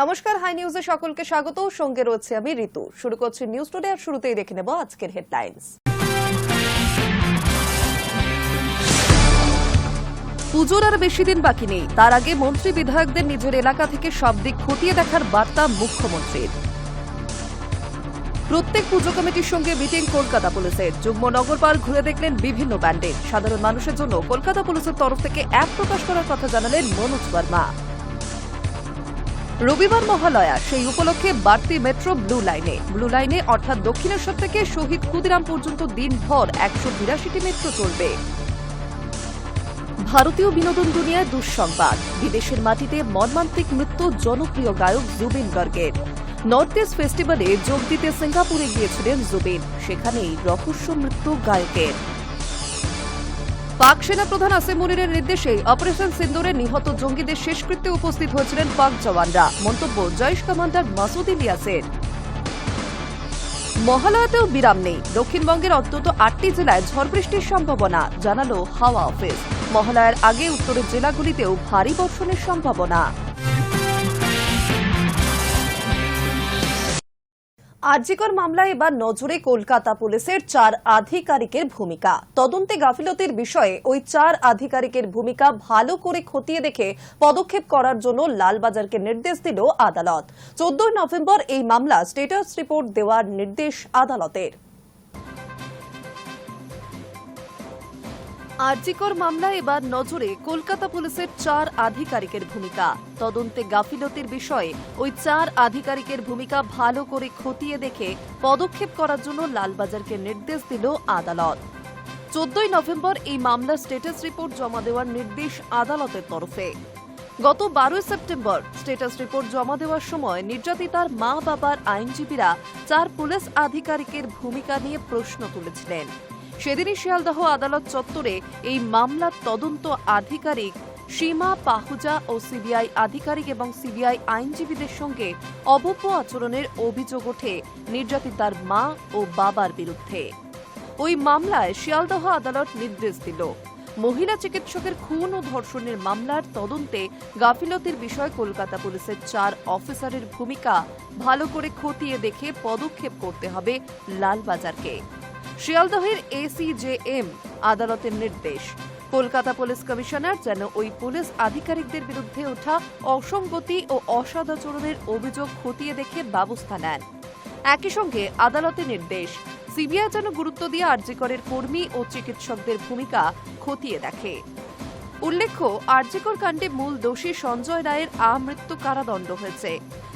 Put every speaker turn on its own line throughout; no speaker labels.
নমস্কার, হাই নিউজে সকলকে স্বাগত। সঙ্গে রয়েছে আমি ঋতু। শুরু করছি নিউজ টুডে আর শুরুতেই দেখে নেব আজকের হেডলাইন্স পুজোর আর বেশি দিন বাকি নেই। তার আগে মন্ত্রী বিধায়কদের নিজের এলাকা থেকে সব দিক খতিয়ে দেখার বার্তা মুখ্যমন্ত্রীর। প্রত্যেক পুজো কমিটির সঙ্গে মিটিং কলকাতা পুলিশের। যুগ্ম নগরপাল ঘুরে দেখলেন বিভিন্ন ব্যান্ডের সাধারণ মানুষের জন্য কলকাতা পুলিশের তরফ থেকে অ্যাপ প্রকাশ করার কথা জানালেন মনোজ বর্মা। রবিবার মহালয়া, সেই উপলক্ষে বাড়তি মেট্রো ব্লু লাইনে। ব্লু লাইনে অর্থাৎ দক্ষিণেশ্বর থেকে শহীদ ক্ষুদিরাম পর্যন্ত দিনভর একশো বিরাশিটি মেট্রো চলবে। ভারতীয় বিনোদন দুনিয়ায় দুঃসংবাদ। বিদেশের মাটিতে মর্মান্তিক মৃত্যু জনপ্রিয় গায়ক জুবিন গর্গের। নর্থ ইস্ট ফেস্টিভ্যালে যোগ দিতে সিঙ্গাপুরে গিয়েছিলেন জুবিন। সেখানেই রহস্য মৃত্যু গায়কের। পাক সেনা প্রধান আসিম মুনিরের নির্দেশে অপারেশন সিন্দুরে নিহত জঙ্গিদের শেষকৃত্যে উপস্থিত হয়েছিলেন পাক জওয়ানরা। মন্তব্য জৈশ কমান্ডার মাসুদ ইলিয়াসের। মহালয়াতেও বিরাম নেই। দক্ষিণবঙ্গের অন্তত আটটি জেলায় ঝড় বৃষ্টির সম্ভাবনা, জানালো হাওয়া অফিস। মহালয়ার আগে উত্তরের জেলাগুলিতেও ভারী বর্ষণের সম্ভাবনা। আরজিকর মামলায় এবার নজরে কলকাতা পুলিশের চার আধিকারিকের ভূমিকা। তদন্তে গাফিলতির বিষয়ে ওই চার আধিকারিকের ভূমিকা ভালো করে খতিয়ে দেখে পদক্ষেপ করার জন্য লালবাজারকে নির্দেশ দিল আদালত। চোদ্দই নভেম্বর এই মামলা স্টেটাস রিপোর্ট দেওয়ার নির্দেশ আদালতের। আরজিকর মামলা এবার নজরে কলকাতা পুলিশের চার আধিকারিকের ভূমিকা। তদন্তে গাফিলতির বিষয়ে ওই চার আধিকারিকের ভূমিকা ভালো করে খতিয়ে দেখে পদক্ষেপ করার জন্য লালবাজারকে নির্দেশ দিল আদালত। চোদ্দই নভেম্বর এই মামলার স্টেটাস রিপোর্ট জমা দেওয়ার নির্দেশ আদালতের তরফে। গত বারোই সেপ্টেম্বর স্টেটাস রিপোর্ট জমা দেওয়ার সময় নির্যাতিতার মা বাবার আইনজীবীরা চার পুলিশ আধিকারিকের ভূমিকা নিয়ে প্রশ্ন তুলেছিলেন। সেদিনই শিয়ালদহ আদালত চত্বরে এই মামলার তদন্ত আধিকারিক সীমা পাহুজা ও সিবিআই আধিকারিক এবং সিবিআই আইনজীবীদের সঙ্গে অভব্য আচরণের অভিযোগ ওঠে নির্যাতিতার মা ও বাবার বিরুদ্ধে। ওই মামলায় শিয়ালদহ আদালত নির্দেশ দিল। মহিলা চিকিৎসকের খুন ও ধর্ষণের মামলার তদন্তে গাফিলতির বিষয়ে কলকাতা পুলিশের চার অফিসারের ভূমিকা ভালো করে খতিয়ে দেখে পদক্ষেপ করতে হবে লালবাজারকে। শিয়ালদহের এসিজেএম আদালতের নির্দেশ। কলকাতা পুলিশ কমিশনার যেন ওই পুলিশ আধিকারিকদের বিরুদ্ধে ওঠা অসঙ্গতি ও অসদাচরণের অভিযোগ খতিয়ে দেখে ব্যবস্থা নেন। একই সঙ্গে আদালতের নির্দেশ, সিবিআই যেন গুরুত্ব দিয়ে আরজিকরের কর্মী ও চিকিৎসকদের ভূমিকা খতিয়ে দেখে। উল্লেখ্য আরজিকর কাণ্ডে মূল দোষী সঞ্জয় রায়ের আমৃত্যু কারাদণ্ড হয়েছে।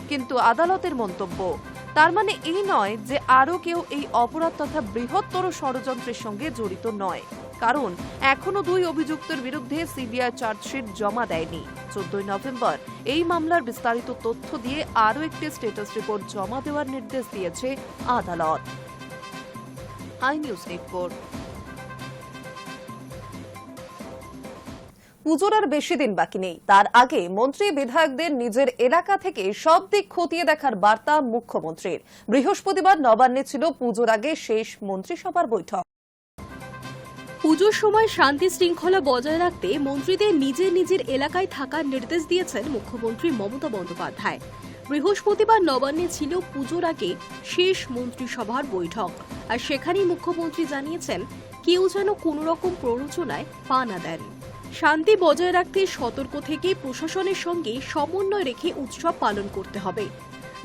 কিন্তু আদালতের মন্তব্য তার মানে এই নয় যে আরও কেউ এই অপরাধ তথা বৃহত্তর ষড়যন্ত্রের সঙ্গে জড়িত নয়। কারণ এখনও দুই অভিযুক্তের বিরুদ্ধে সিবিআই চার্জশিট জমা দেয়নি। চোদ্দই নভেম্বর এই মামলার বিস্তারিত তথ্য দিয়ে আরও একটি স্টেটাস রিপোর্ট জমা দেওয়ার নির্দেশ দিয়েছে আদালত। আই নিউজ নেটওয়ার্ক পুজোর আর বেশি দিন বাকি নেই। তার আগে মন্ত্রী বিধায়কদের নিজের এলাকা থেকে সব দিক খতিয়ে দেখার বার্তা মুখ্যমন্ত্রীর। বৃহস্পতিবার নবান্নে ছিল পুজোর আগে শেষ মন্ত্রিসভার বৈঠক।
পুজোর সময় শান্তি শৃঙ্খলা বজায় রাখতে মন্ত্রীদের নিজের নিজের এলাকায় থাকার নির্দেশ দিয়েছেন মুখ্যমন্ত্রী মমতা বন্দ্যোপাধ্যায়। বৃহস্পতিবার নবান্নে ছিল পুজোর আগে শেষ মন্ত্রিসভার বৈঠক। আর সেখানেই মুখ্যমন্ত্রী জানিয়েছেন, কেউ যেন কোনো রকম প্ররোচনায় পা না দেন। শান্তি বজায় রাখতে সতর্ক থেকে প্রশাসনের সঙ্গে সমন্বয় রেখে উৎসব পালন করতে হবে।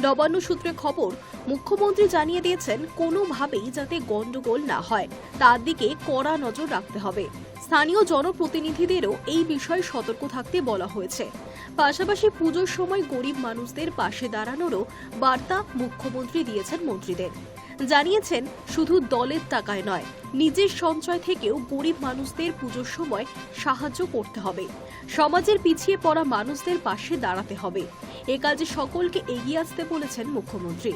নবান্ন সূত্রে খবর, মুখ্যমন্ত্রী জানিয়ে দিয়েছেন কোনোভাবেই যাতে গণ্ডগোল না হয়। তার দিকে কড়া নজর রাখতে হবে। স্থানীয় জনপ্রতিনিধিদেরও এই বিষয়ে সতর্ক থাকতে বলা হয়েছে। পাশাপাশি পুজোর সময় গরিব মানুষদের পাশে দাঁড়ানোরও বার্তা মুখ্যমন্ত্রী দিয়েছেন মন্ত্রীদের। জানিয়েছেন, শুধু দলের টাকায় নয়, নিজের সঞ্চয় থেকেও গরিব মানুষদের পুজোর সময় সাহায্য করতে হবে। সমাজের পিছিয়ে পড়া মানুষদের পাশে দাঁড়াতে হবে। এ কাজে সকলকে এগিয়ে আসতে বলেছেন মুখ্যমন্ত্রী।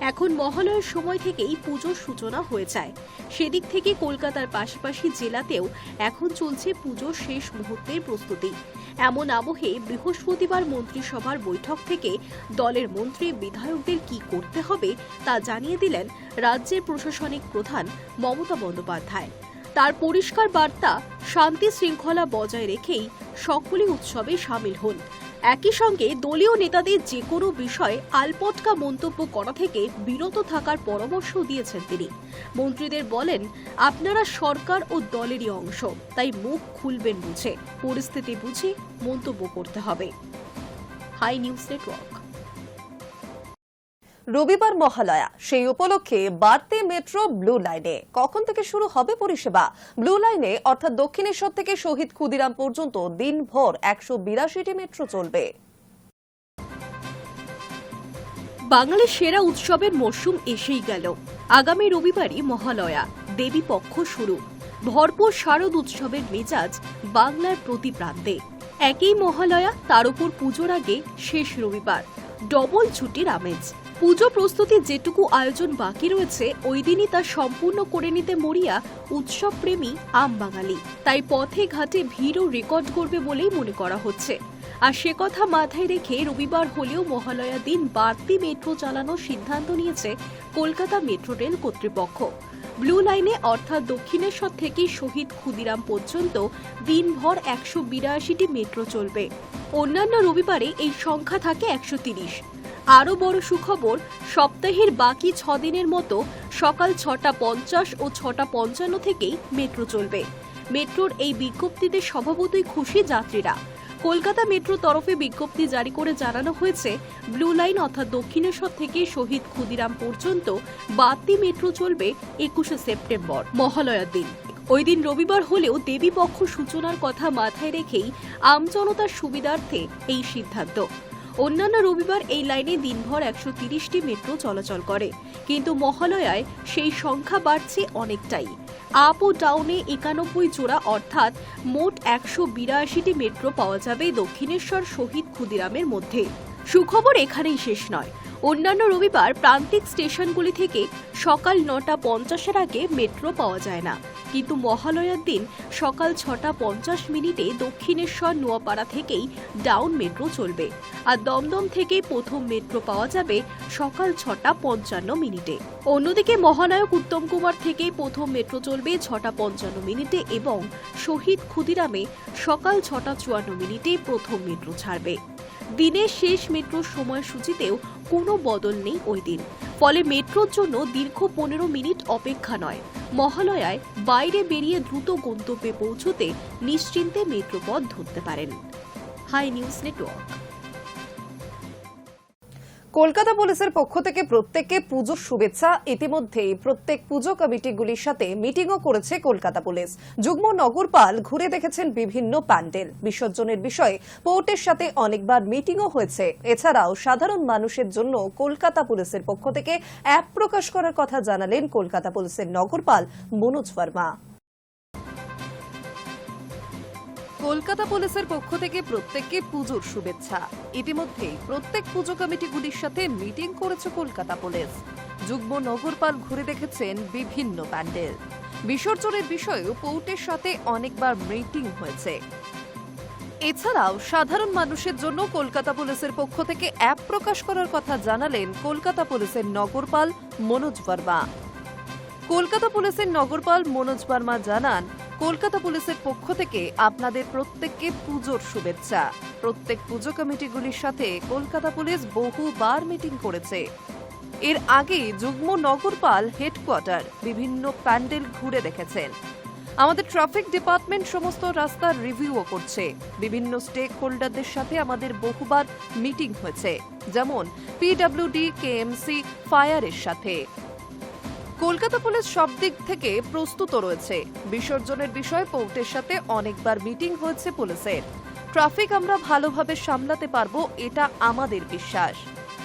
এখন মহালয়ের সময় থেকেই পুজোর সূচনা হয়ে যায়। সেদিক থেকে কলকাতার পাশাপাশি জেলাতেও এখন চলছে পুজোর শেষ মুহূর্তের প্রস্তুতি। এমন আবহে বৃহস্পতিবার মন্ত্রিসভার বৈঠক থেকে দলের মন্ত্রী বিধায়কদের কি করতে হবে তা জানিয়ে দিলেন রাজ্যের প্রশাসনিক প্রধান মমতা বন্দ্যোপাধ্যায়। তার পরিষ্কার বার্তা শান্তি শৃঙ্খলা বজায় রেখেই সকলে উৎসবে সামিল হন। একই সঙ্গে দলীয় নেতাদের যে কোনো বিষয়ে আলপটকা মন্তব্য করা থেকে বিরত থাকার পরামর্শ দিয়েছেন তিনি। মন্ত্রীদের বলেন, আপনারা সরকার ও দলেরই অংশ, তাই মুখ খুলবেন বুঝে। পরিস্থিতি বুঝে মন্তব্য করতে হবে। Hi news network.
রবিবার মহালয়া। সেই উপলক্ষে বাড়তি মেট্রো ব্লু লাইনে। কখন থেকে শুরু হবে পরিষেবা? ব্লু লাইনে, অর্থাৎ দক্ষিণেশ্বর থেকে শহীদ ক্ষুদিরাম পর্যন্ত দিনভর একশো বিরাশিটি মেট্রো চলবে।
বাঙালির সেরা উৎসবের মরশুম এসেই গেল। আগামী রবিবারই মহালয়া। দেবী পক্ষ শুরু। ভরপুর শারদ উৎসবের মেজাজ বাংলার প্রতি প্রান্তে একই মহালয়া, তার উপর পুজোর আগে শেষ রবিবার। ডবল ছুটির আমেজ। পুজো প্রস্তুতি যেটুকু আয়োজন বাকি রয়েছে, ওই দিনই তা সম্পূর্ণ করে নিতে মরিয়া উৎসব প্রেমী আম বাঙালি তাই পথে ঘাটে ভিড়ও রেকর্ড করবে বলেই মনে করা হচ্ছে। আর সে কথা মাথায় রেখে রবিবার হলেও মহালয়া দিন বাড়তি মেট্রো চালানোর সিদ্ধান্ত নিয়েছে কলকাতা মেট্রো রেল কর্তৃপক্ষ। ব্লু লাইনে অর্থাৎ দক্ষিণেশ্বর থেকে শহীদ ক্ষুদিরাম পর্যন্ত দিনভর একশো বিরাশিটি মেট্রো চলবে। অন্যান্য রবিবারে এই সংখ্যা থাকে একশো তিরিশ। আরও বড় সুখবর, সপ্তাহের বাকি ছ দিনের মতো সকাল ছটা পঞ্চাশ ও ছটা পঞ্চান্ন থেকেই মেট্রো চলবে। মেট্রোর এই বিজ্ঞপ্তিতে স্বভাবতই খুশি যাত্রীরা। কলকাতা মেট্রো তরফে বিজ্ঞপ্তি জারি করে জানানো হয়েছে, ব্লু লাইন অর্থাৎ দক্ষিণেশ্বর থেকে শহীদ ক্ষুদিরাম পর্যন্ত বাড়তি মেট্রো চলবে একুশে সেপ্টেম্বর, মহালয়ার দিন। ওই দিন রবিবার হলেও দেবীপক্ষ সূচনার কথা মাথায় রেখেই আমজনতার সুবিধার্থে এই সিদ্ধান্ত। অন্যান্য রবিবার এই লাইনে দিনভর একশো তিরিশটি মেট্রো চলাচল করে। কিন্তু মহালয়ায় সেই সংখ্যা বাড়ছে অনেকটাই। আপ ও ডাউনে একানব্বই জোড়া অর্থাৎ মোট একশো বিরাশিটি মেট্রো পাওয়া যাবে দক্ষিণেশ্বর শহীদ ক্ষুদিরামের মধ্যে। সুখবর এখানেই শেষ নয়। অন্যান্য রবিবার প্রান্তিক স্টেশনগুলি থেকে সকাল নটা পঞ্চাশের আগে মেট্রো পাওয়া যায় না। কিন্তু মহালয়ার দিন সকাল ছটা পঞ্চাশ মিনিটে দক্ষিণেশ্বর নোয়াপাড়া থেকেই ডাউন মেট্রো চলবে। আর দমদম থেকে প্রথম মেট্রো পাওয়া যাবে সকাল ছটা পঞ্চান্ন মিনিটে। অন্যদিকে মহানায়ক উত্তম কুমার থেকেই প্রথম মেট্রো চলবে ছটা পঞ্চান্ন মিনিটে এবং শহীদ ক্ষুদিরামে সকাল ছটা চুয়ান্ন মিনিটে প্রথম মেট্রো ছাড়বে। দিনের শেষ মেট্রোর সময়সূচিতেও কোনো বদল নেই ওই দিন। ফলে মেট্রোর জন্য দীর্ঘ পনেরো মিনিট অপেক্ষা নয়। মহালয়ায় বাইরে বেরিয়ে দ্রুত গন্তব্যে পৌঁছতে নিশ্চিন্তে মেট্রো পথ ধরতে পারেন। High news network.
কলকাতা পুলিশের পক্ষ থেকে প্রত্যেককে পুজোর শুভেচ্ছা। ইতিমধ্যেই প্রত্যেক পুজো কমিটিগুলির সাথে মিটিংও করেছে কলকাতা পুলিশ। যুগ্ম নগরপাল ঘুরে দেখেছেন বিভিন্ন প্যান্ডেল। বিসর্জনের বিষয়ে পোর্টের সাথে অনেকবার মিটিংও হয়েছে। এছাড়াও সাধারণ মানুষের জন্য কলকাতা পুলিশের পক্ষ থেকে অ্যাপ প্রকাশ করার কথা জানালেন কলকাতা পুলিশের নগরপাল মনোজ ভার্মা। কলকাতা পুলিশের পক্ষ থেকে প্রত্যেককে পুজোর শুভেচ্ছা। ইতিমধ্যেই প্রত্যেক পুজো কমিটিগুলির সাথে মিটিং করেছে কলকাতা পুলিশ। যুগ্ম নগরপাল ঘুরে দেখেছেন বিভিন্ন প্যান্ডেল। বিসর্জনের বিষয়েও পৌটের সাথে অনেকবার মিটিং হয়েছে। এছাড়াও সাধারণ মানুষের জন্য কলকাতা পুলিশের পক্ষ থেকে অ্যাপ প্রকাশ করার কথা জানালেন কলকাতা পুলিশের নগরপাল মনোজ বর্মা। কলকাতা পুলিশের নগরপাল মনোজ বর্মা জানান কলকাতা পুলিশের পক্ষ থেকে আপনাদের প্রত্যেককে পুজোর শুভেচ্ছা। প্রত্যেক পুজো কমিটিগুলির সাথে কলকাতা পুলিশ বহুবার মিটিং করেছে। এর আগে যুগ্ম নগরপাল হেডকোয়ার্টার বিভিন্ন প্যান্ডেল ঘুরে দেখেছেন। আমাদের ট্রাফিক ডিপার্টমেন্ট সমস্ত রাস্তার রিভিউও করছে। বিভিন্ন স্টেক হোল্ডারদের সাথে আমাদের বহুবার মিটিং হয়েছে, যেমন পিডব্লিউডি কেএমসি ফায়ারের সাথে। কলকাতা পুলিশ সব দিক থেকে প্রস্তুত রয়েছে বিসর্জনের বিষয়ে পোর্টের সাথে অনেকবার মিটিং হয়েছে পুলিশের ট্রাফিক আমরা ভালোভাবে সামলাতে পারব এটা আমাদের বিশ্বাস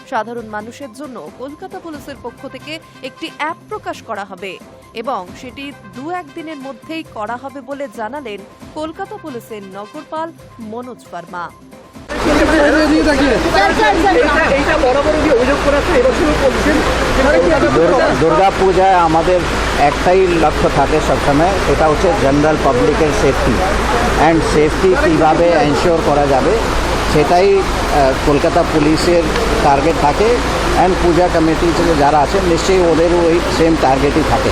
সাধারণ মানুষের জন্য কলকাতা পুলিশের পক্ষ থেকে একটি অ্যাপ প্রকাশ করা হবে এবং সেটি দু একদিনের মধ্যেই করা হবে বলে জানালেন কলকাতা পুলিশের নগরপাল মনোজ ভার্মা
এইটা বড় বড় যে অভিযোগ করা আছে এবছরও করছেন
দুর্গা- পূজায় আমাদের একটাই লক্ষ্য থাকে সবসময়, সেটা হচ্ছে জেনারেল পাবলিকের সেফটি অ্যান্ড সেফটি কীভাবে এনশিওর করা যাবে, সেটাই কলকাতা পুলিশের টার্গেট থাকে। অ্যান্ড পূজা কমিটি যারা আছে নিশ্চয়ই ওদেরও ওই সেম টার্গেটই থাকে।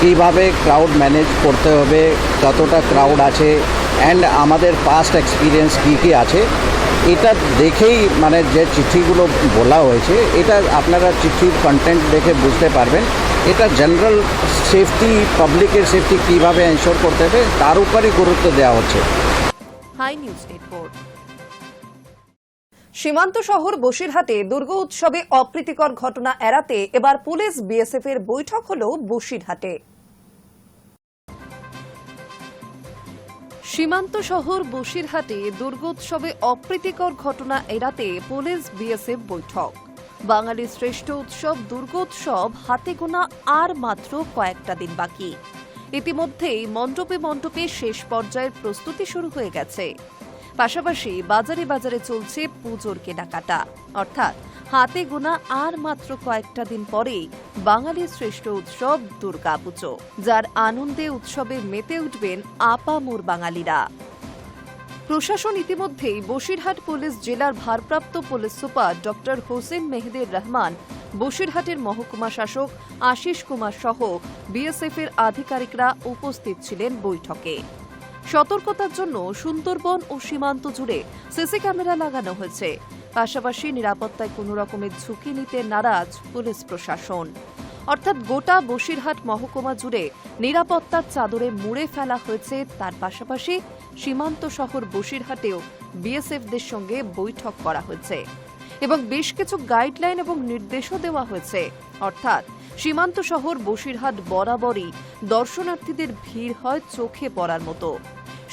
কীভাবে ক্রাউড ম্যানেজ করতে হবে, কতটা ক্রাউড আছে অ্যান্ড আমাদের পাস্ট এক্সপিরিয়েন্স কী কী আছে এটা দেখেই মানে যে চিঠিগুলো বলা হয়েছে, এটা আপনারা চিঠির কন্টেন্ট দেখে বুঝতে পারবেন। এটা জেনারেল সেফটি পাবলিকের সেফটি কীভাবে এনশোর করতে হবে, তার উপরই গুরুত্ব দেওয়া হচ্ছে।
হাই নিউজ সীমান্ত শহর বসিরহাটে দুর্গ উৎসবে অপ্রীতিকর ঘটনা এড়াতে এবার পুলিশ বিএসএফ এর বৈঠক হল বসিরহাটে। সীমান্ত শহর বসিরহাটে দুর্গোৎসবে অপ্রীতিকর ঘটনা এড়াতে পুলিশ বিএসএফ বৈঠক। বাঙালির শ্রেষ্ঠ উৎসব দুর্গোৎসব হাতে গোনা আর মাত্র কয়েকটা দিন বাকি। ইতিমধ্যেই মণ্ডপে মণ্ডপে শেষ পর্যায়ের প্রস্তুতি শুরু হয়ে গেছে। পাশাপাশি বাজারে বাজারে চলছে পুজোর কেনাকাটা। অর্থাৎ হাতে গোনা আর মাত্র কয়েকটা দিন পরেই বাঙালির শ্রেষ্ঠ উৎসব দুর্গাপুজো, যার আনন্দে উৎসবে মেতে উঠবেন আপামোর বাঙালিরা। প্রশাসন ইতিমধ্যেই বসিরহাট পুলিশ জেলার ভারপ্রাপ্ত police super doctor Hossain Mehedur Rahman, বসিরহাটের মহকুমা শাসক আশিস কুমার সহ বিএসএফ এর আধিকারিকরা উপস্থিত ছিলেন বৈঠকে। সতর্কতার জন্য সুন্দরবন ও সীমান্ত জুড়ে সিসি ক্যামেরা লাগানো হয়েছে। পাশাপাশি নিরাপত্তায় কোনো রকমের ঝুঁকি নিতে নারাজ পুলিশ প্রশাসন। অর্থাৎ গোটা বসিরহাট মহকুমা জুড়ে নিরাপত্তার চাদরে মুড়ে ফেলা হয়েছে। তার পাশাপাশি সীমান্ত শহর বসিরহাটেও বিএসএফদের সঙ্গে বৈঠক করা হয়েছে এবং বেশ কিছু গাইডলাইন এবং নির্দেশও দেওয়া হয়েছে। অর্থাৎ সীমান্ত শহর বসিরহাট বরাবরই দর্শনার্থীদের ভিড় হয় চোখে পড়ার মতো।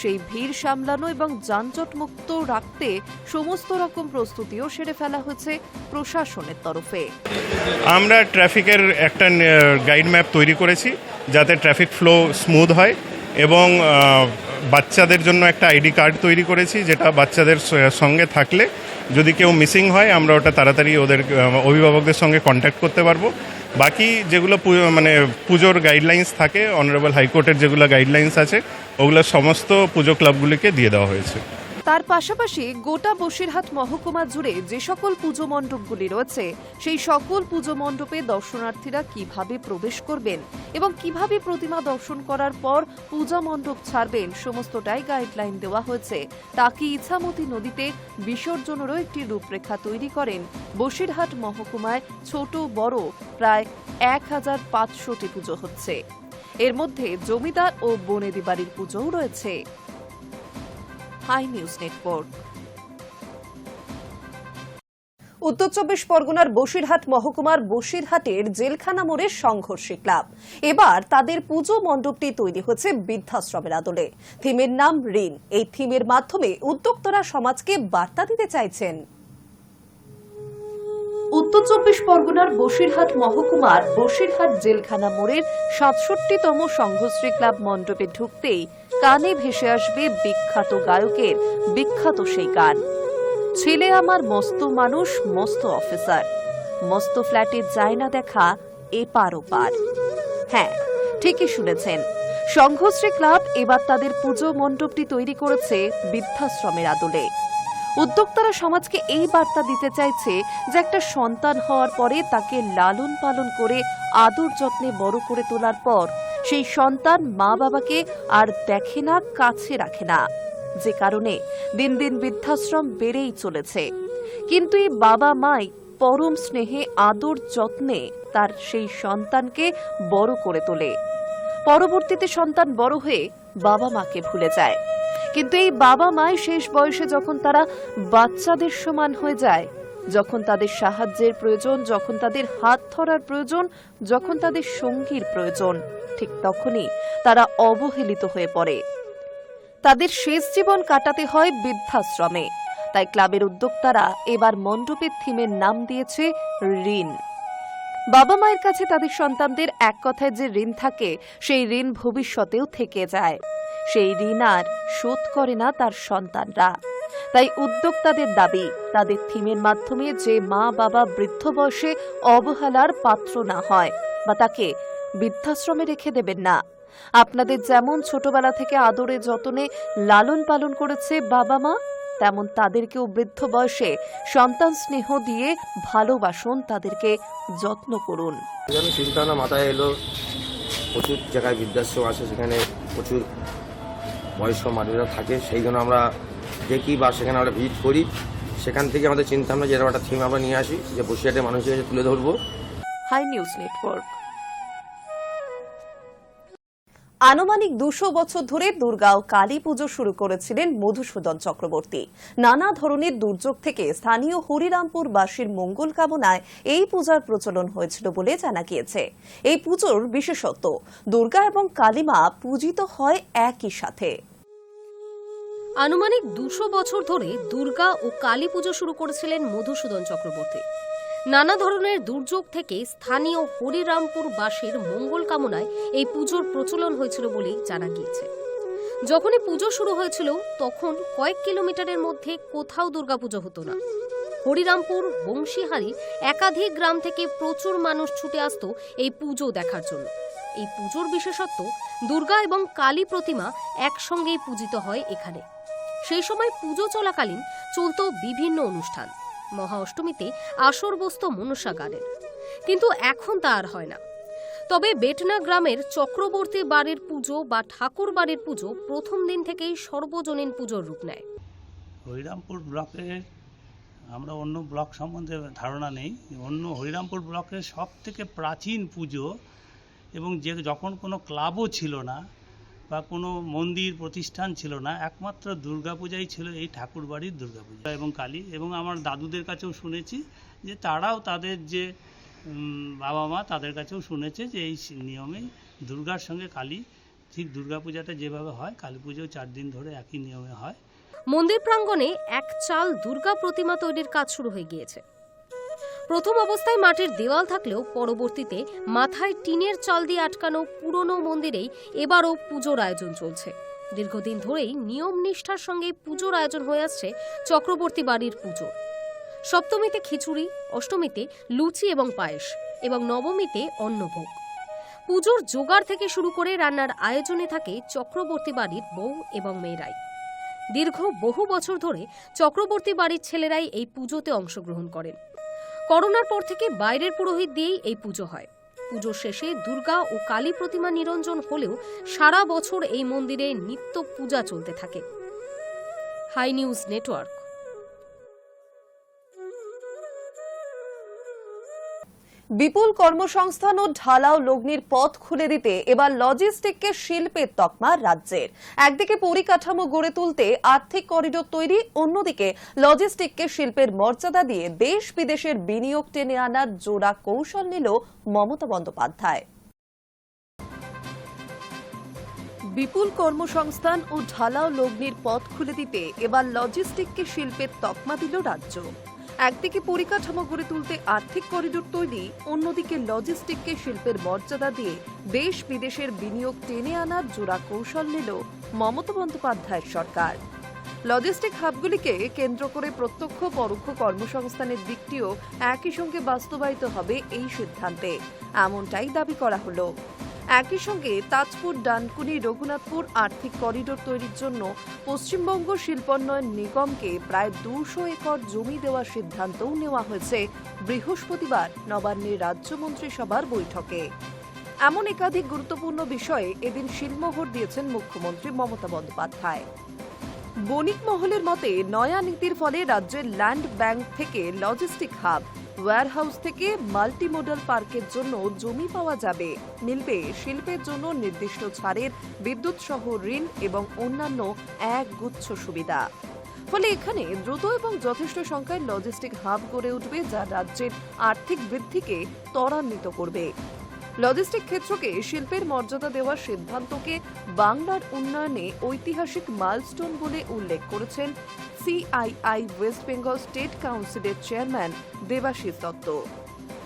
সেই ভিড় সামলানো এবং যানজট মুক্ত রাখতে সমস্ত রকম প্রস্তুতিও সেরে ফেলা হয়েছে প্রশাসনের তরফে।
আমরা ট্রাফিকের একটা গাইড ম্যাপ তৈরি করেছি যাতে ট্রাফিক ফ্লো স্মুথ হয়। এবং বাচ্চাদের জন্য একটা আইডি কার্ড তৈরি করেছি, যেটা বাচ্চাদের সঙ্গে থাকলে যদি কেউ মিসিং হয়, আমরা ওটা তাড়াতাড়ি ওদের অভিভাবকদের সঙ্গে কন্ট্যাক্ট করতে পারব। বাকি যেগুলো মানে পুজোর গাইডলাইন্স থাকে অনারেবল হাইকোর্টের যেগুলো গাইডলাইন্স আছে, ওগুলো সমস্ত পুজো ক্লাবগুলিকে দিয়ে দেওয়া হয়েছে।
তার পাশাপাশি গোটা বসিরহাট মহকুমা জুড়ে যে সকল পুজো মণ্ডপগুলি রয়েছে, সেই সকল পুজো মণ্ডপে দর্শনার্থীরা কীভাবে প্রবেশ করবেন এবং কীভাবে প্রতিমা দর্শন করার পর পূজা মণ্ডপ ছাড়বেন, সমস্তটাই গাইডলাইন দেওয়া হয়েছে। তাকে ইছামতি নদীতে বিসর্জনেরও একটি রূপরেখা তৈরি করেন বসিরহাট মহকুমায় ছোট বড় প্রায় এক হাজার পাঁচশোটি পুজো হচ্ছে। এর মধ্যে জমিদার ও বনেদি বাড়ির পুজোও রয়েছে। হাই নিউজ নেটওয়ার্ক উত্তর চব্বিশ পরগনার বসিরহাট মহকুমার বসিরহাটের জেলখানা মোড়ে সংঘর্ষে ক্লাব। এবার তাদের পুজো মণ্ডপটি তৈরি হচ্ছে বৃদ্ধাশ্রমের আদলে। থিমের নাম ঋণ। এই থিমের মাধ্যমে উদ্যোক্তরা সমাজকে বার্তা দিতে চাইছেন। উত্তর চব্বিশ পরগনার বসিরহাট মহকুমার বসিরহাট জেলখানা মোড়ের সাতষট্টিতম সংঘশ্রী ক্লাব মণ্ডপে ঢুকতেই কানে ভেসে আসবে বিখ্যাত গায়কের বিখ্যাত সেই গান। ছেলে আমার মস্ত মানুষ, মস্ত অফিসার। মস্ত ফ্ল্যাটে যায় না দেখা, এপার ওপার। হ্যাঁ ঠিকই শুনেছেন। সংঘশ্রী ক্লাব এবার তাদের পুজো মণ্ডপটি তৈরি করেছে বৃদ্ধাশ্রমের আদলে। উদ্যোক্তারা সমাজকে এই বার্তা দিতে চাইছে যে একটা সন্তান হওয়ার পরে তাকে লালন পালন করে আদর যত্নে বড় করে তোলার পর সেই সন্তান মা বাবাকে আর দেখে না, কাছে রাখে না। যে কারণে দিন দিন বৃদ্ধাশ্রম বেড়েই চলেছে। কিন্তু এই বাবা মাই পরম স্নেহে, আদর যত্নে তার সেই সন্তানকে বড় করে তোলে। পরবর্তীতে সন্তান বড় হয়ে বাবা মাকে ভুলে যায়। কিন্তু এই বাবা মাই শেষ বয়সে যখন তারা বাচ্চাদের সমান হয়ে যায় যখন তাদের সাহায্যের প্রয়োজন, যখন তাদের হাত ধরার প্রয়োজন, যখন তাদের সঙ্গীর প্রয়োজন, ঠিক তখনই তারা অবহেলিত হয়ে পড়ে। তাদের শেষ জীবন কাটাতে হয় বৃদ্ধাশ্রমে। তাই ক্লাবের উদ্যোক্তারা এবার মণ্ডপের থিমের নাম দিয়েছে ঋণ। বাবা মায়ের কাছে তাদের সন্তানদের এক কথায় যে ঋণ থাকে, সেই ঋণ ভবিষ্যতেও থেকে যায়। সেই ঋণ আর শোধ করে না তার সন্তানরা। তাই উদ্যোক্তাদের দাবি, তাদের থিমের মাধ্যমে যে মা বাবা বৃদ্ধ বয়সে অবহেলার পাত্র না হয় বা তাকে বৃদ্ধাশ্রমে রেখে দেবেন না। আপনাদের যেমন ছোটবেলা থেকে আদরে যতনে লালন পালন করেছে বাবা মা, তেমন তাদেরকেও বৃদ্ধ বয়সে সন্তান স্নেহ দিয়ে ভালোবাসুন, তাদেরকে যত্ন করুন।
চিন্তাভাবনা মাথায় এলো, প্রচুর জায়গায় বৃদ্ধাশ্রম আছে, সেখানে প্রচুর বয়স্ক মানুষরা থাকে, সেই জন্য আমরা দেখি বা সেখানে আমরা ভিজিট করি, সেখান থেকে আমাদের চিন্তা ভাবনা যেরকম একটা থিম আমরা নিয়ে আসি, যে বসিরহাটের মানুষের কাছে তুলে ধরবো।
Hi news network. আনুমানিক দুশো বছর ধরে দুর্গা ও কালী পুজো শুরু করেছিলেন মধুসূদন চক্রবর্তী। নানা ধরনের দুর্যোগ থেকে স্থানীয় হরিরামপুর বাসীর মঙ্গল কামনায় এই পূজার প্রচলন হয়েছিল বলে জানা গিয়েছে। এই পুজোর বিশেষত্ব, দুর্গা এবং কালীমা পূজিত হয় একই সাথে।
আনুমানিক দুশো বছর ধরে দুর্গা ও কালী পুজো শুরু করেছিলেন মধুসূদন চক্রবর্তী। নানা ধরনের দুর্যোগ থেকে স্থানীয় হরিরামপুর বাসীর মঙ্গল কামনায় এই পুজোর প্রচলন হয়েছিল বলেই জানা গিয়েছে। যখনই পুজো শুরু হয়েছিল, তখন কয়েক কিলোমিটারের মধ্যে কোথাও দুর্গাপুজো হতো না। হরিরামপুর, বংশীহারি একাধিক গ্রাম থেকে প্রচুর মানুষ ছুটে আসতো এই পুজো দেখার জন্য। এই পুজোর বিশেষত্ব দুর্গা এবং কালী প্রতিমা একসঙ্গেই পূজিত হয় এখানে। সেই সময় পুজো চলাকালীন চলত বিভিন্ন অনুষ্ঠান। মহা অষ্টমীতে আসর বসত মনসা গানের। কিন্তু এখন তা আর হয় না। তবে বেটনা গ্রামের চক্রবর্তী বাড়ির পুজো বা ঠাকুর বাড়ির পুজো প্রথম দিন থেকেই সর্বজনীন পুজোর রূপ নেয়।
হরিরামপুর ব্লকের আমরা অন্য ব্লক সম্বন্ধে ধারণা নেই। অন্য হরিরামপুর ব্লকের সব থেকে প্রাচীন পুজো এবং যে যখন কোনো ক্লাবও ছিল না বা কোনো মন্দির প্রতিষ্ঠান ছিল না, একমাত্র দুর্গাপূজাই ছিল এই ঠাকুর বাড়ির দুর্গাপূজা এবং কালী। এবং আমার দাদুদের কাছেও শুনেছি যে তারাও তাদের যে বাবা মা তাদের কাছেও শুনেছে যে এই নিয়মেই দুর্গার সঙ্গে কালী, ঠিক দুর্গাপূজাটা যেভাবে হয়, কালী পুজোও চার দিন ধরে একই নিয়মে হয়।
মন্দির প্রাঙ্গণে এক চাল দুর্গা প্রতিমা তৈরির কাজ শুরু হয়ে গিয়েছে। প্রথম অবস্থায় মাটির দেওয়াল থাকলেও পরবর্তীতে মাথায় টিনের চাল দিয়ে আটকানো পুরনো মন্দিরেই এবারও পুজোর আয়োজন চলছে। দীর্ঘদিন ধরেই নিয়ম নিষ্ঠার সঙ্গে পুজোর আয়োজন হয়ে আসছে চক্রবর্তী বাড়ির পুজো। সপ্তমীতে খিচুড়ি, অষ্টমীতে লুচি এবং পায়েস এবং নবমীতে অন্নভোগ। পুজোর জোগাড় থেকে শুরু করে রান্নার আয়োজনে থাকে চক্রবর্তী বাড়ির বউ এবং মেয়েরাই। দীর্ঘ বহু বছর ধরে চক্রবর্তী বাড়ির ছেলেরাই এই পুজোতে অংশগ্রহণ করেন। করোনার পর থেকে বাইরের পুরোহিত দিয়েই এই পুজো হয়। পুজো শেষে দুর্গা ও কালী প্রতিমা নিরঞ্জন হলেও সারা বছর এই মন্দিরে নিত্য পূজা চলতে থাকে। High news network.
বিপুল কর্মসংস্থান ও ঢালাও লগ্নির পথ খুলে দিতে এবার লজিস্টিককে শিল্পের তকমা রাজ্যের। একদিকে পরিকাঠামো গড়ে তুলতে আর্থিক করিডোর তৈরি, অন্যদিকে লজিস্টিককে শিল্পের মর্যাদা দিয়ে দেশ বিদেশের বিনিয়োগ টেনে আনার জোড়া কৌশল নিল মমতা বন্দ্যোপাধ্যায়। বিপুল কর্মসংস্থান ও ঢালাও লগ্নির পথ খুলে দিতে এবার লজিস্টিককে শিল্পের তকমা দিল রাজ্য। একদিকে পরিকাঠামো গড়ে তুলতে আর্থিক করিডোর তৈরি, অন্যদিকে লজিস্টিককে শিল্পের মর্যাদা দিয়ে দেশ বিদেশের বিনিয়োগ টেনে আনার জোড়া কৌশল নিল মমতা বন্দ্যোপাধ্যায়ের সরকার। লজিস্টিক হাবগুলিকে কেন্দ্র করে প্রত্যক্ষ পরোক্ষ কর্মসংস্থানের দিকটিও একই সঙ্গে বাস্তবায়িত হবে এই সিদ্ধান্তে। এমনটাই দাবি করা হলো। একই সঙ্গে তাজপুর, ডানকুনি, রঘুনাথপুর আর্থিক করিডোর তৈরির জন্য পশ্চিমবঙ্গ শিল্পোন্নয়ন নিগমকে প্রায় দুশো একর জমি দেওয়ার সিদ্ধান্তও নেওয়া হয়েছে বৃহস্পতিবার নবান্নের রাজ্য মন্ত্রিসভার বৈঠকে। এমন একাধিক গুরুত্বপূর্ণ বিষয়ে এদিন শিলমোহর দিয়েছেন মুখ্যমন্ত্রী মমতা বন্দ্যোপাধ্যায়। বণিক মহলের মতে, নয়া নীতির ফলে রাজ্যের ল্যান্ড ব্যাংক থেকে লজিস্টিক হাব, ওয়্যারহাউস থেকে মাল্টিমোডাল পার্কের জন্য জমি পাওয়া যাবে। মিলবে শিল্পের জন্য নির্দিষ্ট ছাড়ের বিদ্যুৎ সহ ঋণ এবং অন্যান্য এক গুচ্ছ সুবিধা। ফলে এখানে দ্রুত এবং যথেষ্ট সংখ্যায় লজিস্টিক হাব গড়ে উঠবে যা রাজ্যের আর্থিক বৃদ্ধিকে ত্বরান্বিত করবে। লজিস্টিক ক্ষেত্রকে শিল্পের মর্যাদা দেওয়ার সিদ্ধান্তকে বাংলার উন্নয়নে ঐতিহাসিক মাইলস্টোন বলে উল্লেখ করেছেন সিআইআই ওয়েস্ট বেঙ্গল স্টেট কাউন্সিলের চেয়ারম্যান দেবাশিস দত্ত।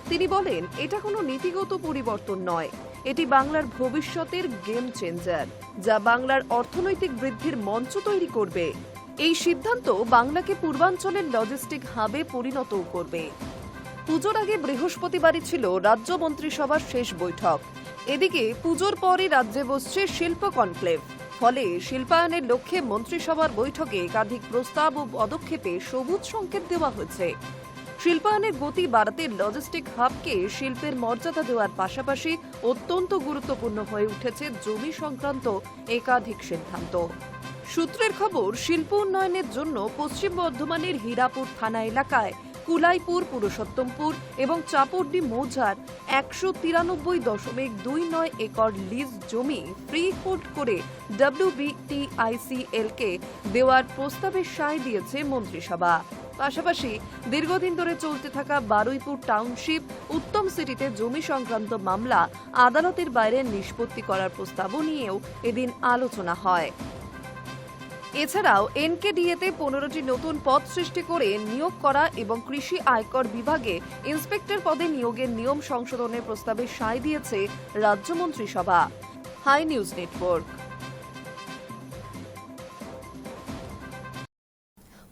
তিনি বলেন, এটা কোনো নীতিগত পরিবর্তন নয়। এটি বাংলার ভবিষ্যতের গেম চেঞ্জার যা বাংলার অর্থনৈতিক বৃদ্ধির মঞ্চ তৈরি করবে। এই সিদ্ধান্ত বাংলাকে পূর্বাঞ্চলের লজিস্টিক হাবে পরিণতও করবে। পুজোর আগে বৃহস্পতিবারই ছিল রাজ্য মন্ত্রিসভার শেষ বৈঠক। এদিকে পুজোর পরই রাজ্যে বসছে শিল্প কনক্লেভ। ফলে শিল্পায়নের লক্ষ্যে মন্ত্রিসভার বৈঠকে একাধিক প্রস্তাব ও পদক্ষেপে সবুজ সংকেত দেওয়া হয়েছে। শিল্পায়নের গতি বাড়াতে লজিস্টিক হাবকে শিল্পের মর্যাদা দেওয়ার পাশাপাশি অত্যন্ত গুরুত্বপূর্ণ হয়ে উঠেছে জমি সংক্রান্ত একাধিক সিদ্ধান্ত। সূত্রের খবর, শিল্প উন্নয়নের জন্য পশ্চিম বর্ধমানের হীরাপুর থানা এলাকায় কুলাইপুর, পুরুষোত্তমপুর এবং চাপড়ডি মৌজার একশো তিরানব্বই দশমিক দুই নয় একর লিজ জমি ফ্রি হোল্ড করে ডব্লিউবিটিআইসিএল কে দেওয়ার প্রস্তাবে সায় দিয়েছে মন্ত্রিসভা। পাশাপাশি দীর্ঘদিন ধরে চলতে থাকা বারুইপুর টাউনশিপ উত্তম সিটিতে জমি সংক্রান্ত মামলা, আদালতের বাইরে নিষ্পত্তি করার প্রস্তাবও নিয়েও এদিন আলোচনা হয়। এছাড়াও এনকেডিএতে পনেরোটি নতুন পদ সৃষ্টি করে নিয়োগ করা এবং কৃষি আয়কর বিভাগে ইন্সপেক্টর পদে নিয়োগের নিয়ম সংশোধনের প্রস্তাবে সায় দিয়েছে রাজ্য মন্ত্রিসভা হাই নিউজ নেটওয়ার্ক।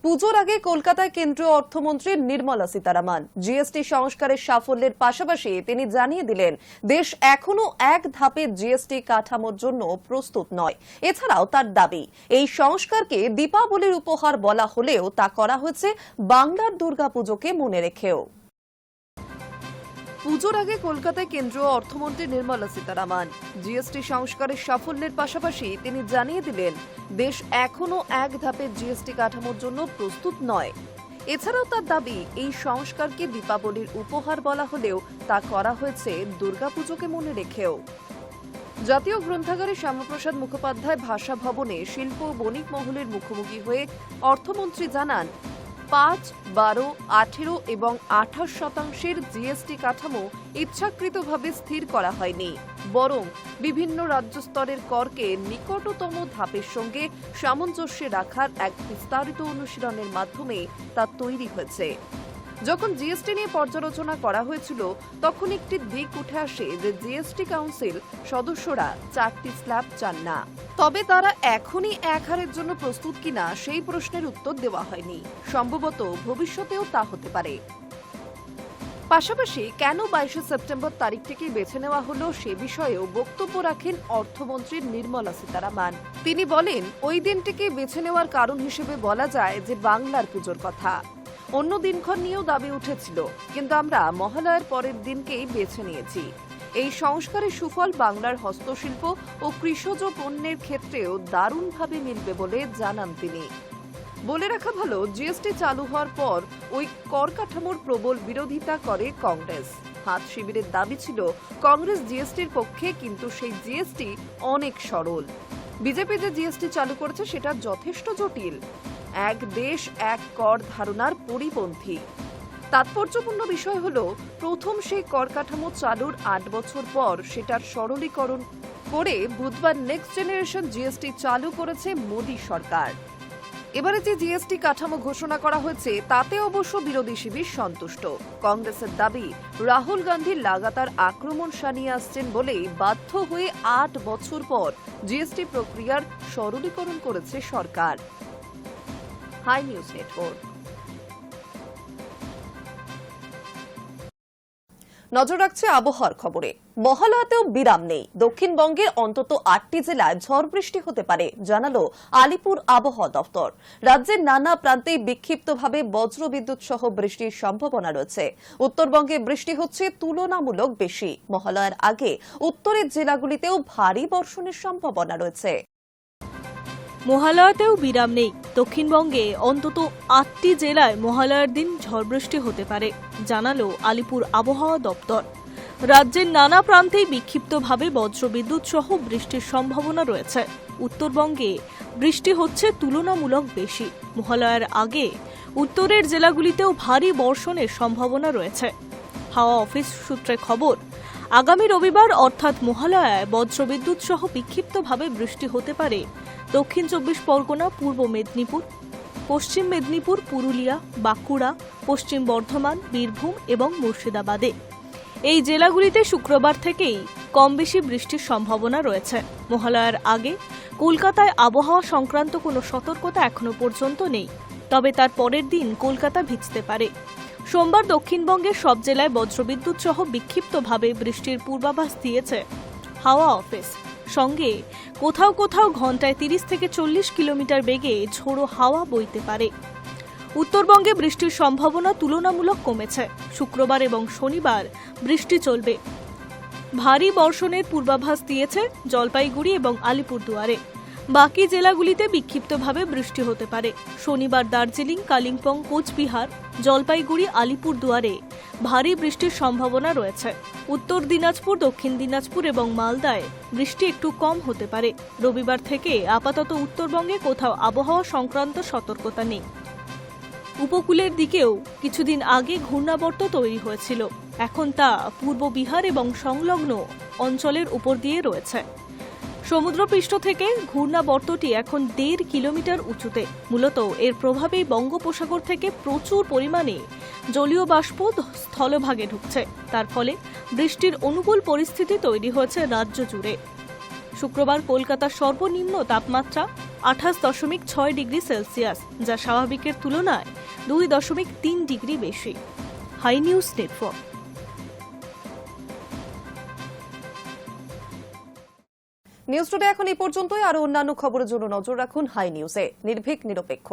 পুজোর আগে কলকাতায় কেন্দ্রীয় অর্থমন্ত্রী নির্মলা সীতারামন। জিএসটি সংস্কারের সাফল্যের পাশাপাশি তিনি জানিয়ে দিলেন, দেশ এখনও এক ধাপে জিএসটি কাঠামোর জন্য প্রস্তুত নয়। এছাড়াও তার দাবি, এই সংস্কারকে দীপাবলির উপহার বলা হলেও তা করা হয়েছে বাংলার দুর্গাপুজোকে মনে রেখেও। পুজোর আগে কলকাতায় কেন্দ্রীয় অর্থমন্ত্রী নির্মলা সীতারামন। জিএসটি সংস্কারের সাফল্যের পাশাপাশি তিনি জানিয়ে দিলেন, দেশ এখনও এক ধাপের জিএসটি কাঠামোর জন্য প্রস্তুত নয়। এছাড়াও তার দাবি, এই সংস্কারকে দীপাবলির উপহার বলা হলেও তা করা হয়েছে দুর্গাপুজোকে মনে রেখেও। জাতীয় গ্রন্থাগারে শ্যামাপ্রসাদ মুখোপাধ্যায় ভাষা ভবনে শিল্প বণিক মহলের মুখোমুখি হয়ে অর্থমন্ত্রী জানান পাঁচ, বারো, আঠেরো এবং আঠাশ শতাংশের জিএসটি কাঠামো ইচ্ছাকৃতভাবে স্থির করা হয়নি। বরং বিভিন্ন রাজ্য স্তরের করকে নিকটতম ধাপের সঙ্গে সামঞ্জস্যে রাখার এক বিস্তারিত অনুশীলনের মাধ্যমে তা তৈরি হয়েছে। যখন জিএসটি নিয়ে পর্যালোচনা করা হয়েছিল, তখন একটি দিক উঠে আসে যে জিএসটি কাউন্সিল সদস্যরা চারটি স্ল্যাব চান না। তবে তারা এখনই এক হারের জন্য প্রস্তুত কিনা সেই প্রশ্নের উত্তর দেওয়া হয়নি। সম্ভবত ভবিষ্যতেও তা হতে পারে। পাশাপাশি কেন বাইশে সেপ্টেম্বর তারিখটিকে বেছে নেওয়া হলো সে বিষয়েও বক্তব্য রাখেন অর্থমন্ত্রী নির্মলা সীতারামন। তিনি বলেন, ওই দিনটিকে বেছে নেওয়ার কারণ হিসেবে বলা যায় যে বাংলার পুজোর কথা। অন্য দিনক্ষণ নিয়েও দাবি উঠেছিল, কিন্তু আমরা মহালয়ার পরের দিনকেই বেছে নিয়েছি। এই সংস্কারের সুফল বাংলার হস্তশিল্প ও কৃষজ পণ্যের ক্ষেত্রেও দারুণভাবে মিলবে বলে জানান তিনি। বলে রাখা ভালো, জিএসটি চালু হওয়ার পর ওই কর কাঠামোর প্রবল বিরোধিতা করে কংগ্রেস। হাত শিবিরের দাবি ছিল, কংগ্রেস জিএসটির পক্ষে, কিন্তু সেই জিএসটি অনেক সরল। বিজেপি যে জিএসটি চালু করেছে, সেটা যথেষ্ট জটিল। এক দেশ, এক কর ধারণার পরিপন্থী। তাৎপর্যপূর্ণ বিষয় হল, প্রথম সেই কর কাঠামো চালুর আট বছর পর সেটার সরলীকরণ করে বুধবার নেক্সট জেনারেশন জিএসটি চালু করেছে মোদী সরকার। এবারে যে জিএসটি কাঠামো ঘোষণা করা হয়েছে, তাতে অবশ্য বিরোধী শিবির সন্তুষ্ট। কংগ্রেসের দাবি, রাহুল গান্ধী লাগাতার আক্রমণ সানিয়ে আসছেন বলেই বাধ্য হয়ে আট বছর পর জিএসটি প্রক্রিয়ার সরলীকরণ করেছে সরকার। High news network. নজর রাখছে আবহাওয়ার খবরে। মহালয়াতেও বিরাম নেই। দক্ষিণবঙ্গের অন্তত আটটি জেলায় ঝড় বৃষ্টি হতে পারে, জানালো আলিপুর আবহাওয়া দফতর রাজ্যের নানা প্রান্তেই বিক্ষিপ্তভাবে বজ্রবিদ্যুৎ সহ বৃষ্টির সম্ভাবনা রয়েছে। উত্তরবঙ্গে বৃষ্টি হচ্ছে তুলনামূলক বেশি। মহালয়ার আগে উত্তরের জেলাগুলিতেও ভারী বর্ষণের সম্ভাবনা রয়েছে।
মহালয়াতেও বিরাম নেই। দক্ষিণবঙ্গে অন্তত আটটি জেলায় মহালয়ার দিন ঝড় বৃষ্টি হতে পারে, জানালো আলিপুর আবহাওয়া দপ্তর। রাজ্যের নানা প্রান্তেই বিক্ষিপ্তভাবে বজ্রবিদ্যুৎ সহ বৃষ্টির সম্ভাবনা রয়েছে। উত্তরবঙ্গে বৃষ্টি হচ্ছে তুলনামূলক বেশি। মহালয়ার আগে উত্তরের জেলাগুলিতেও ভারী বর্ষণের সম্ভাবনা রয়েছে। হাওয়া অফিস সূত্রে খবর, আগামী রবিবার অর্থাৎ মহালয়ায় বজ্রবিদ্যুৎ সহ বিক্ষিপ্তভাবে বৃষ্টি হতে পারে দক্ষিণ চব্বিশ পরগনা, পূর্ব মেদিনীপুর, পশ্চিম মেদিনীপুর, পুরুলিয়া, বাঁকুড়া, পশ্চিম বর্ধমান, বীরভূম এবং মুর্শিদাবাদে। এই জেলাগুলিতে শুক্রবার থেকেই কম বেশি বৃষ্টির সম্ভাবনা রয়েছে। মহালয়ার আগে কলকাতায় আবহাওয়া সংক্রান্ত কোনো সতর্কতা এখনও পর্যন্ত নেই, তবে তার পরের দিন কলকাতা ভিজতে পারে। সোমবার দক্ষিণবঙ্গের সব জেলায় বজ্রবিদ্যুৎ সহ বিক্ষিপ্তভাবে বৃষ্টির পূর্বাভাস দিয়েছে হাওয়া অফিস। সঙ্গে। কোথাও কোথাও ঘন্টায় তিরিশ থেকে চল্লিশ কিলোমিটার বেগে ঝোড়ো হাওয়া বইতে পারে। উত্তরবঙ্গে বৃষ্টির সম্ভাবনা তুলনামূলক কমেছে। শুক্রবার এবং শনিবার বৃষ্টি চলবে। ভারী বর্ষণের পূর্বাভাস দিয়েছে জলপাইগুড়ি এবং আলিপুরদুয়ারে। বাকি জেলাগুলিতে বিক্ষিপ্তভাবে বৃষ্টি হতে পারে। শনিবার দার্জিলিং, কালিম্পং, কোচবিহার, জলপাইগুড়ি, আলিপুরদুয়ারে ভারী বৃষ্টির সম্ভাবনা রয়েছে। উত্তর দিনাজপুর, দক্ষিণ দিনাজপুর এবং মালদায় বৃষ্টি একটু কম হতে পারে। রবিবার থেকে আপাতত উত্তরবঙ্গে কোথাও আবহাওয়া সংক্রান্ত সতর্কতা নেই। উপকূলের দিকেও কিছুদিন আগে ঘূর্ণাবর্ত তৈরি হয়েছিল। এখন তা পূর্ব বিহার এবং সংলগ্ন অঞ্চলের উপর দিয়ে রয়েছে। সমুদ্রপৃষ্ঠ থেকে ঘূর্ণাবর্তটি এখন দেড় কিলোমিটার উঁচুতে। মূলত এর প্রভাবেই বঙ্গোপসাগর থেকে প্রচুর পরিমাণে জলীয় বাষ্প স্থলভাগে ঢুকছে। তার ফলে বৃষ্টির অনুকূল পরিস্থিতি তৈরি হয়েছে রাজ্য জুড়ে। শুক্রবার কলকাতার সর্বনিম্ন তাপমাত্রা আঠাশ দশমিক ছয় ডিগ্রি সেলসিয়াস, যা স্বাভাবিকের তুলনায় দুই দশমিক তিন ডিগ্রি বেশি। Hi news network.
News today এখন এই পর্যন্তই। আরও অন্যান্য খবরের জন্য নজর রাখুন হাই নিউজে। নির্ভীক, নিরপেক্ষ।